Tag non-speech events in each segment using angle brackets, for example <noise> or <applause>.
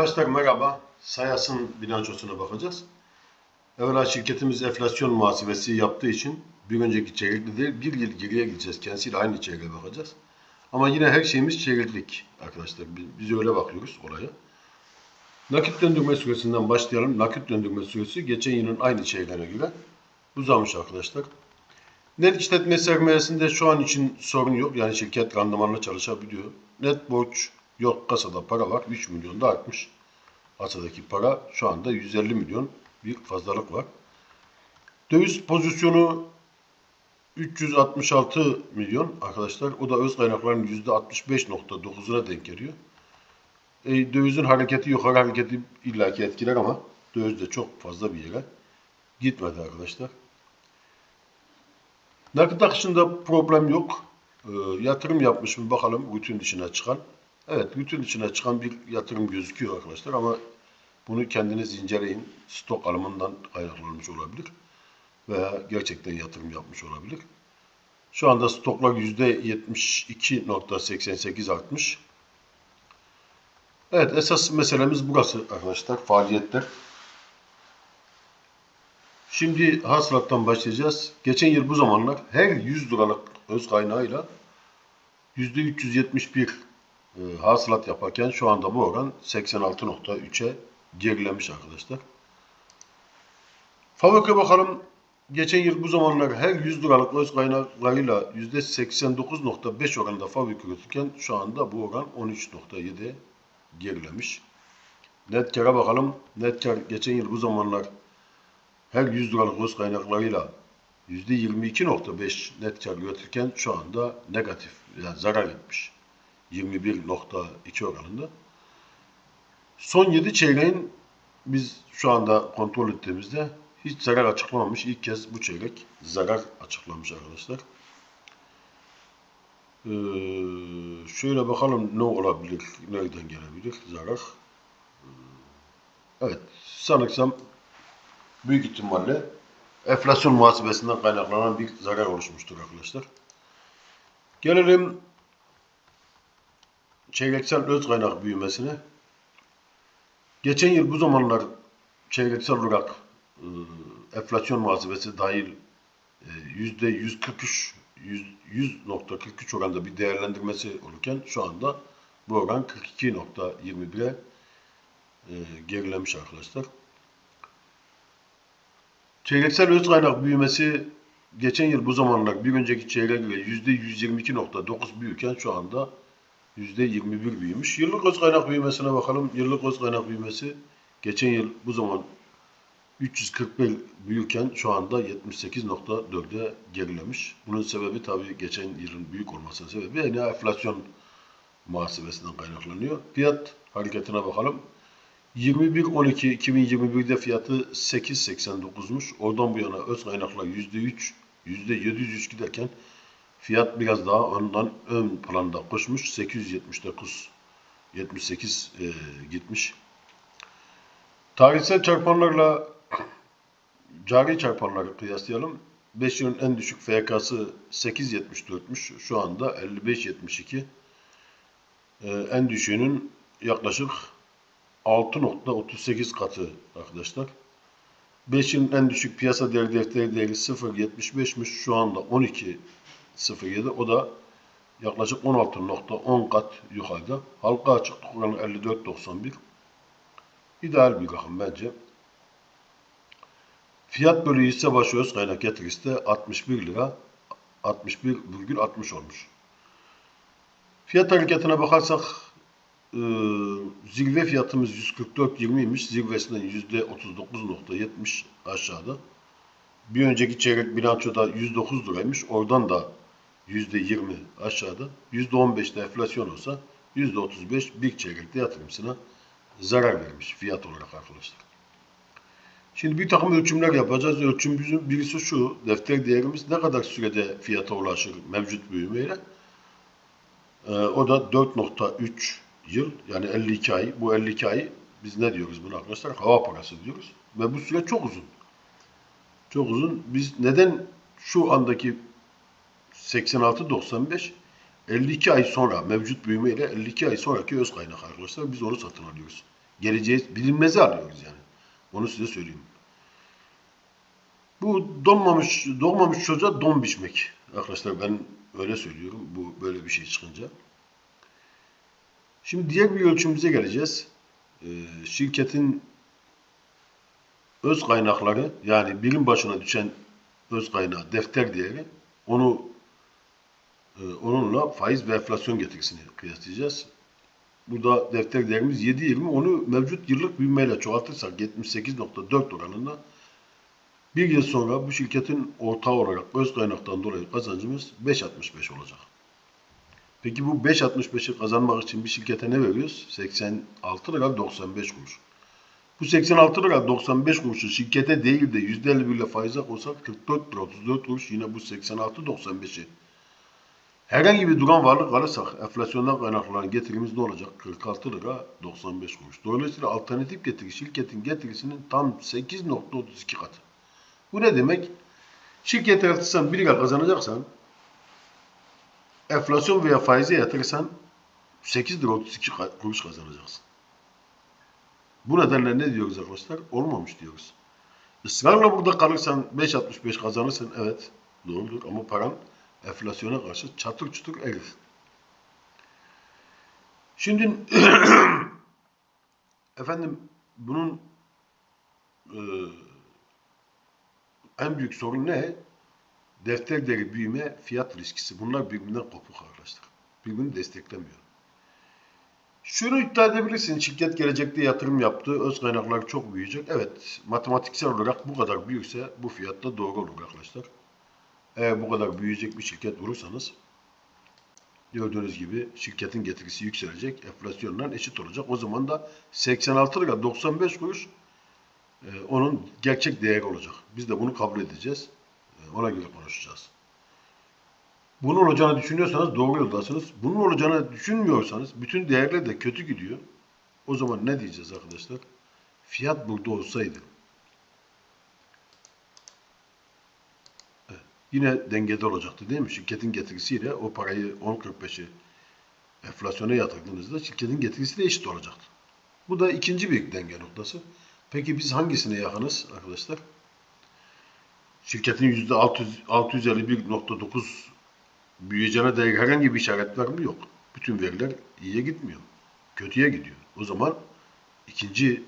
Arkadaşlar merhaba. Sayas'ın bilançosuna bakacağız. Evvela şirketimiz enflasyon muhasebesi yaptığı için bir önceki çeyrekli değil bir yıl geriye gideceğiz. Kendisiyle aynı çeyreğe bakacağız. Ama yine her şeyimiz çeyreklik arkadaşlar. Biz, öyle bakıyoruz olaya. Nakit döndürme süresinden başlayalım. Nakit döndürme süresi geçen yılın aynı çeyreğine göre uzamış arkadaşlar. Net işletme sermayesinde şu an için sorun yok. Yani şirket randımanla çalışabiliyor. Net borç yok. Kasada para var. 3 milyon da artmış. Kasadaki para şu anda 150 milyon bir fazlalık var. Döviz pozisyonu 366 milyon arkadaşlar. O da öz kaynakların %65.9'una denk geliyor. E, dövizin hareketi yukarı hareketi illaki etkiler ama döviz de çok fazla bir yere gitmedi arkadaşlar. Nakit akışında problem yok. E, yatırım yapmış mı bakalım rutin dışına çıkan. Evet rutin dışına çıkan bir yatırım gözüküyor arkadaşlar ama bunu kendiniz inceleyin. Stok alımından kaynaklanmış olabilir. Veya gerçekten yatırım yapmış olabilir. Şu anda stoklar %72.88 artmış. Evet esas meselemiz burası arkadaşlar. Faaliyetler. Şimdi hasılattan başlayacağız. Geçen yıl bu zamanlar her 100 liralık öz kaynağıyla %371 e, hasılat yaparken şu anda bu oran 86.3'e gerilemiş arkadaşlar. Fabrika bakalım. Geçen yıl bu zamanlar her 100 liralık öz kaynaklarıyla %89.5 oranında fabrika üretirken şu anda bu oran 13.7'ye gerilemiş. Net kara bakalım. Net kar geçen yıl bu zamanlar her 100 liralık öz kaynaklarıyla %22.5 net kar üretirken şu anda negatif yani zarar etmiş. 21.2 oranında. Son 7 çeyreğin biz şu anda kontrol ettiğimizde hiç zarar açıklamamış. İlk kez bu çeyrek zarar açıklamış arkadaşlar. Ee, şöyle bakalım ne olabilir, nereden gelebilir zarar. Evet, sanırsam büyük ihtimalle enflasyon muhasebesinden kaynaklanan bir zarar oluşmuştur arkadaşlar. Gelelim çeyreksel öz kaynak büyümesine. Geçen yıl bu zamanlar çeyreksel olarak e, enflasyon muhasebesi dahil e, yüzde 143 100.43 oranda bir değerlendirmesi olurken şu anda bu oran 42.21'e e, gerilemiş arkadaşlar. Çeyreksel öz kaynak büyümesi geçen yıl bu zamanlar bir önceki çeyreğe göre %122.9 büyürken şu anda %21 büyümüş. Yıllık öz kaynak büyümesine bakalım. Yıllık öz kaynak büyümesi geçen yıl bu zaman 341 büyürken şu anda 78.4'e gerilemiş. Bunun sebebi tabii geçen yılın büyük olmasının sebebi yine enflasyon muhasebesinden kaynaklanıyor. Fiyat hareketine bakalım. 21.12.2021'de fiyatı 8.89'muş. Oradan bu yana öz kaynakla %3, %703 giderken fiyat biraz daha ondan ön planda koşmuş. 879 78 e, gitmiş. Tarihsel çarpanlarla <clears throat> cari çarpanları kıyaslayalım. 5 yılın en düşük FK'sı 8.74'müş. Şu anda 55.72. Ee, en düşüğünün yaklaşık 6.38 katı arkadaşlar. 5 yılın en düşük piyasa değeri defteri değeri 0.75'miş. Şu anda 12.07. O da yaklaşık 16.10 kat yukarıda. Halka açıklık oranı 54.91. İdeal bir rakam bence. Fiyat bölü hisse başı öz kaynak getirisi de 61 lira 61,60 olmuş. Fiyat hareketine bakarsak e, zirve fiyatımız 144.20'ymiş. Zirvesinden %39.70 aşağıda. Bir önceki çeyrek bilançoda 109 liraymış. Oradan da %20 aşağıda. %15'te enflasyon olsa %35 bir çeyrekte yatırımcısına zarar vermiş fiyat olarak arkadaşlar. Şimdi bir takım ölçümler yapacağız. Ölçümümüzün birisi şu. Defter değerimiz ne kadar sürede fiyata ulaşır mevcut büyümeyle? Ee, o da 4.3 yıl yani 52 ay. Bu 52 ay biz ne diyoruz buna arkadaşlar? Hava parası diyoruz. Ve bu süre çok uzun. Çok uzun. Biz neden şu andaki 86-95 52 ay sonra mevcut büyümeyle 52 ay sonraki öz kaynak arkadaşlar biz onu satın alıyoruz. geleceği bilinmezi arıyoruz yani. Onu size söyleyeyim. Bu donmamış, doğmamış çocuğa don biçmek. Arkadaşlar ben öyle söylüyorum. Bu böyle bir şey çıkınca. Şimdi diğer bir ölçümüze geleceğiz. Ee, şirketin öz kaynakları yani birim başına düşen öz kaynağı defter değeri onu onunla faiz ve enflasyon getirisini kıyaslayacağız. Burada defter değerimiz 7.20 onu mevcut yıllık büyümeyle çoğaltırsak 78.4 oranında bir yıl sonra bu şirketin ortağı olarak öz kaynaktan dolayı kazancımız 5.65 olacak. Peki bu 5.65'i kazanmak için bir şirkete ne veriyoruz? 86 lira 95 kuruş. Bu 86 lira 95 kuruşu şirkete değil de %51 ile faize koysak 44 lira 34 kuruş yine bu 86 95'i. Herhangi bir duran varlık alırsak enflasyondan kaynaklanan getirimiz ne olacak? 46 lira 95 kuruş. Dolayısıyla alternatif getiri şirketin getirisinin tam 8.32 katı. Bu ne demek? Şirkete yatırsan 1 lira kazanacaksan enflasyon veya faize yatırırsan 8 lira 32 ka- kuruş kazanacaksın. Bu nedenle ne diyoruz arkadaşlar? Olmamış diyoruz. Israrla burada kalırsan 5.65 kazanırsın evet doğrudur ama paran enflasyona karşı çatır çutur erir. Şimdi <clears throat> efendim bunun e, en büyük sorun ne? Defter değeri büyüme, fiyat riskisi. Bunlar birbirinden kopuk arkadaşlar. Birbirini desteklemiyor. Şunu iddia edebilirsin. Şirket gelecekte yatırım yaptı. Öz kaynakları çok büyüyecek. Evet. Matematiksel olarak bu kadar büyükse bu fiyatta doğru olur arkadaşlar. Eğer bu kadar büyüyecek bir şirket bulursanız gördüğünüz gibi şirketin getirisi yükselecek. Enflasyonla eşit olacak. O zaman da 86 lira 95 kuruş e, onun gerçek değeri olacak. Biz de bunu kabul edeceğiz. E, ona göre konuşacağız. Bunun olacağını düşünüyorsanız doğru yoldasınız. Bunun olacağını düşünmüyorsanız bütün değerler de kötü gidiyor. O zaman ne diyeceğiz arkadaşlar? Fiyat burada olsaydı yine dengede olacaktı değil mi? Şirketin getirisiyle o parayı 10.45'i enflasyona yatırdığınızda şirketin getirisi de eşit olacaktı. Bu da ikinci bir denge noktası. Peki biz hangisine yakınız arkadaşlar? Şirketin %600 651.9 büyüyeceğine dair herhangi bir işaret var mı? Yok. Bütün veriler iyiye gitmiyor. Kötüye gidiyor. O zaman ikinci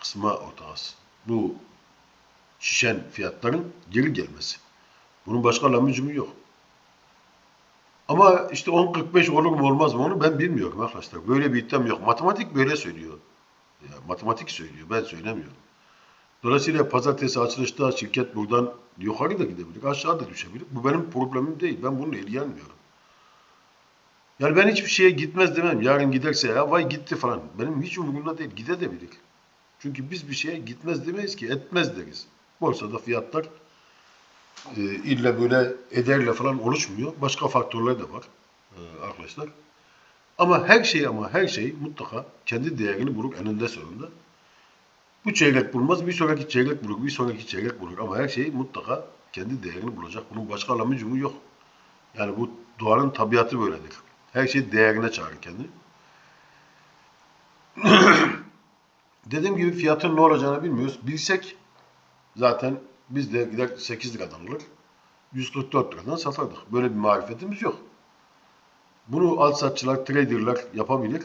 kısma ortağız. Bu şişen fiyatların geri gelmesi. Bunun başka lamucumu yok. Ama işte 10.45 olur mu olmaz mı onu ben bilmiyorum arkadaşlar. Böyle bir iddiam yok. Matematik böyle söylüyor. Ya, matematik söylüyor. Ben söylemiyorum. Dolayısıyla pazartesi açılışta şirket buradan yukarı da gidebilir, aşağı da düşebilir. Bu benim problemim değil. Ben bununla ilgilenmiyorum. Yani ben hiçbir şeye gitmez demem. Yarın giderse ya vay gitti falan. Benim hiç umurumda değil. Gidebilir. Çünkü biz bir şeye gitmez demeyiz ki etmez deriz. Borsada fiyatlar e, illa böyle ederle falan oluşmuyor. Başka faktörler de var e, arkadaşlar. Ama her şey ama her şey mutlaka kendi değerini bulur eninde sonunda. Bu çeyrek bulmaz, bir sonraki çeyrek bulur, bir sonraki çeyrek bulur. Ama her şey mutlaka kendi değerini bulacak. Bunun başka alamıcımı yok. Yani bu doğanın tabiatı böyledir. Her şey değerine çağırır kendini. <coughs> Dediğim gibi fiyatın ne olacağını bilmiyoruz. Bilsek zaten biz de gider 8 liradan alır. 144 liradan satardık. Böyle bir marifetimiz yok. Bunu alsatçılar, traderlar yapabilir.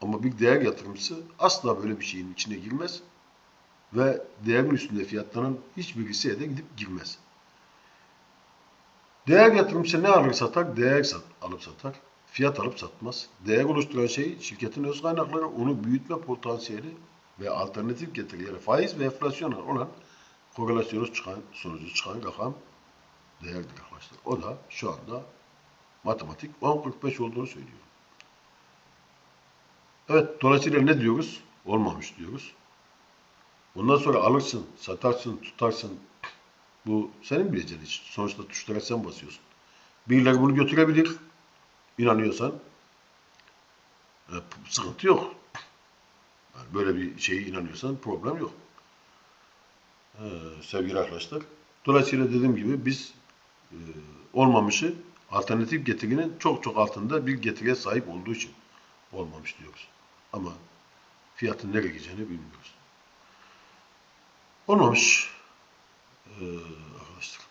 Ama bir değer yatırımcısı asla böyle bir şeyin içine girmez ve değerin üstünde fiyatlanan hiçbir hisseye de gidip girmez. Değer yatırımcısı ne alır satar? Değer sat, alıp satar. Fiyat alıp satmaz. Değer oluşturan şey şirketin öz kaynakları, onu büyütme potansiyeli ve alternatif getirileri faiz ve enflasyona olan korelasyonu çıkan, sonucu çıkan rakam değerdir arkadaşlar. O da şu anda matematik 10.45 olduğunu söylüyor. Evet, dolayısıyla ne diyoruz? Olmamış diyoruz. Bundan sonra alırsın, satarsın, tutarsın. Bu senin bileceğin iş. Sonuçta tuşlara sen basıyorsun. Birileri bunu götürebilir. İnanıyorsan. E, sıkıntı yok. Yani böyle bir şeye inanıyorsan problem yok. Ee, sevgili arkadaşlar. Dolayısıyla dediğim gibi biz e, olmamışı alternatif getirinin çok çok altında bir getiriye sahip olduğu için olmamış diyoruz. Ama fiyatın nereye gideceğini bilmiyoruz. Olmamış ee, arkadaşlar.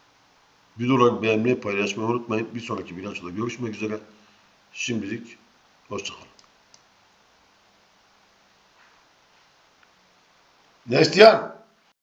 Videoları beğenmeyi, paylaşmayı unutmayın. Bir sonraki bilançoda görüşmek üzere. Şimdilik hoşçakalın. Nestiyan!